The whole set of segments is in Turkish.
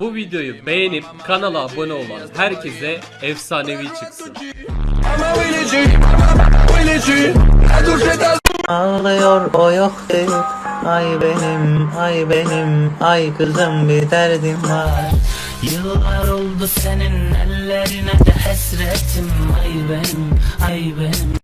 Bu videoyu beğenip kanala abone olan herkese efsanevi çıksın. Ağlıyor o yok değil. Ay benim ay benim ay kızım bir derdim var. Yıllar oldu senin ellerine de hasretim. Ay benim ay benim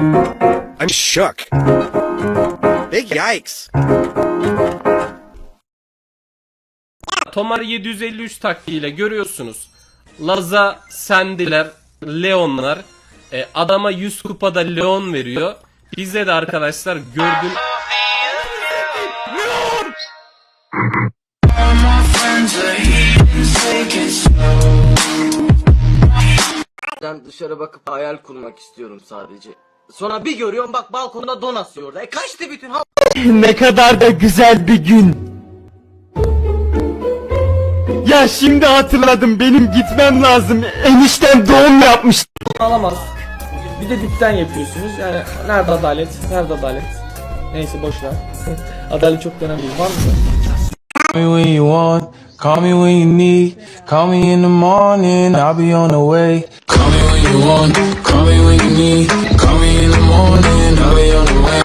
I'm shook. Big yikes. Tomar 753 taktiğiyle görüyorsunuz. Laza Sendiler, Leonlar e, adama 100 kupada Leon veriyor. Bize de arkadaşlar gördüğün Ben dışarı bakıp hayal kurmak istiyorum sadece. Sonra bir görüyorum bak balkonda don asıyor orada. E kaçtı bütün hava. Ne kadar da güzel bir gün Ya şimdi hatırladım benim gitmem lazım Eniştem doğum yapmış alamaz. Bir de dipten yapıyorsunuz. Yani nerede adalet? Nerede adalet? Neyse boş ver. adalet çok önemli. Var mı? Call me when you want, call me when you need, call me in the morning, I'll be on the way. Call me when you want, call me when you need, call me in the morning, I'll be on the way.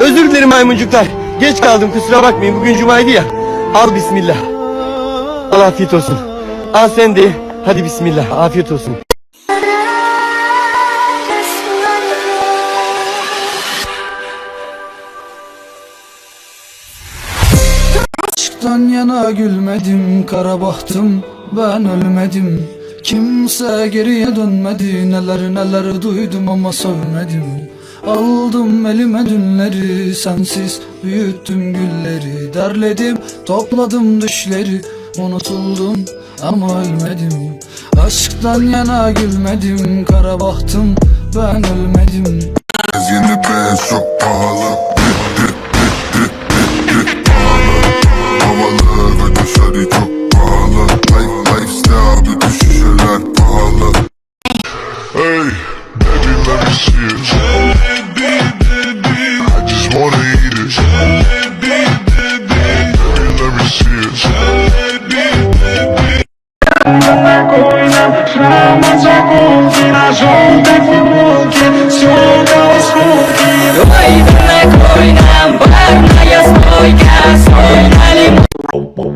Özür dilerim maymuncuklar. Geç kaldım kusura bakmayın. Bugün cumaydı ya. Al bismillah. Al afiyet olsun. Al sen de hadi bismillah afiyet olsun Aşktan yana gülmedim, kara bahtım, ben ölmedim. Kimse geriye dönmedi, neler neler duydum ama sövmedim. Aldım elime dünleri, sensiz büyüttüm gülleri. Derledim, topladım düşleri, unutuldum ama ölmedim. Aşktan yana gülmedim, kara bahtım, ben ölmedim. на желтой футболке Сюда звуки Ой, знакомый нам барная стойка Стой на лимон.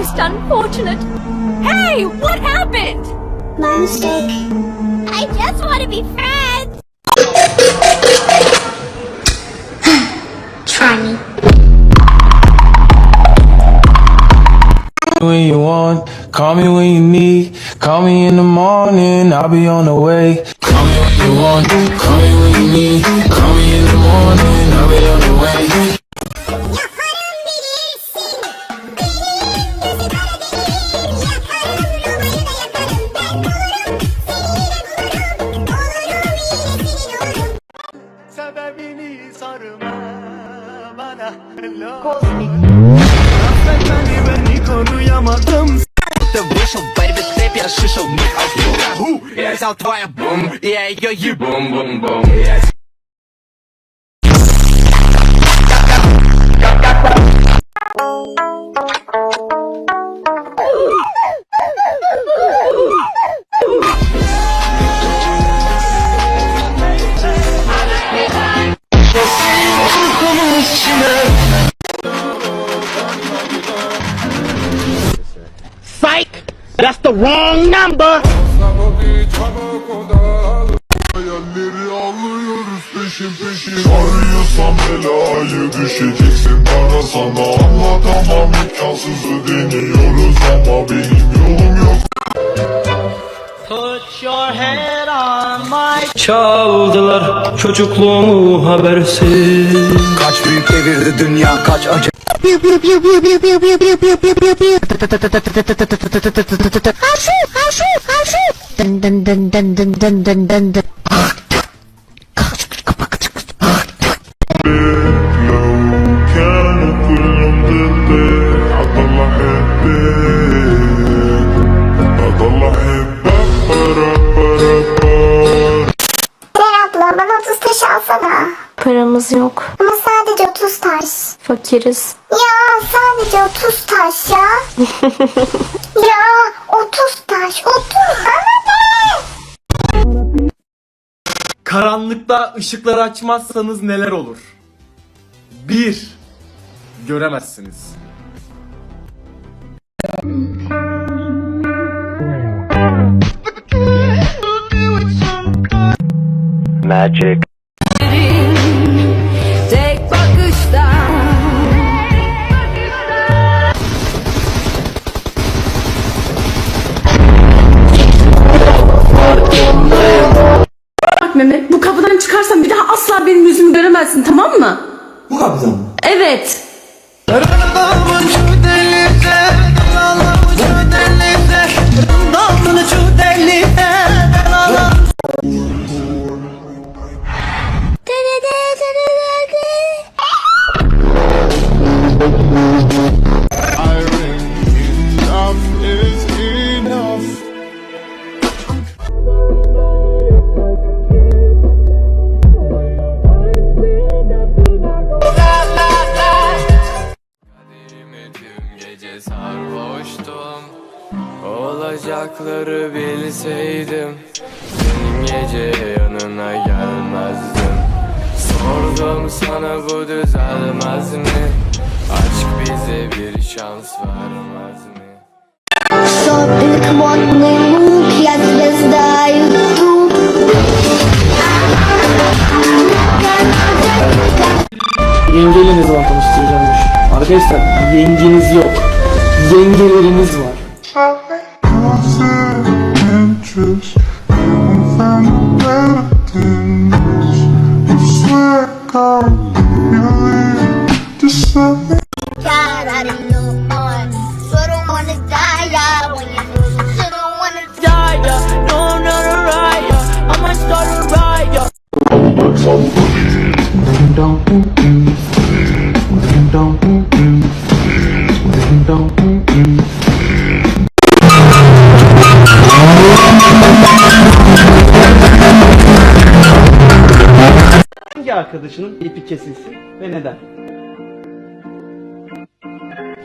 most unfortunate. Hey, what happened? My mistake. I just want to be friends. Try me. When you want, call me when you need. Call me in the morning, I'll be on the way. Call me when you want, call me when you need. Call me in the morning, I'll be on the way. сказал твоя бум, я ее ебум-бум-бум Psych! That's the wrong number! Hayalleri alıyoruz peşin peşin? Arıyorsan belayı düşeceksin para sana. Anlatamam imkansızı deniyoruz ama benim yolum yok. Put your head on my... Çaldılar çocukluğumu habersiz. Kaç büyük devirdi dünya kaç acı Haşu, haşu, haşu. Dın dın dın dın dın dın dın dın dın. Fakiriz. Ya sadece 30 taş ya. ya 30 taş 30 bana de. Karanlıkta ışıkları açmazsanız neler olur? 1. Göremezsiniz. Tek benim yüzümü göremezsin tamam mı? Bu kapıdan mı? Evet. bilseydim Dün gece yanına gelmezdim Sordum sana bu düzelmez mi? Aşk bize bir şans vermez mi? Сопли модный лук, я звезда ютуб. Yengeyle ne zaman tanıştıracağımmış? Arkadaşlar yengeniz yok. Yengeleriniz var. truth. Hangi arkadaşının ipi kesilsin ve neden?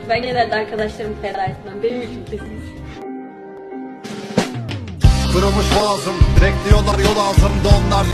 Ben genelde arkadaşlarımı feda etmem. Benim için kesin. Kırılmış boğazım Direkt diyorlar yol ağzımda onlar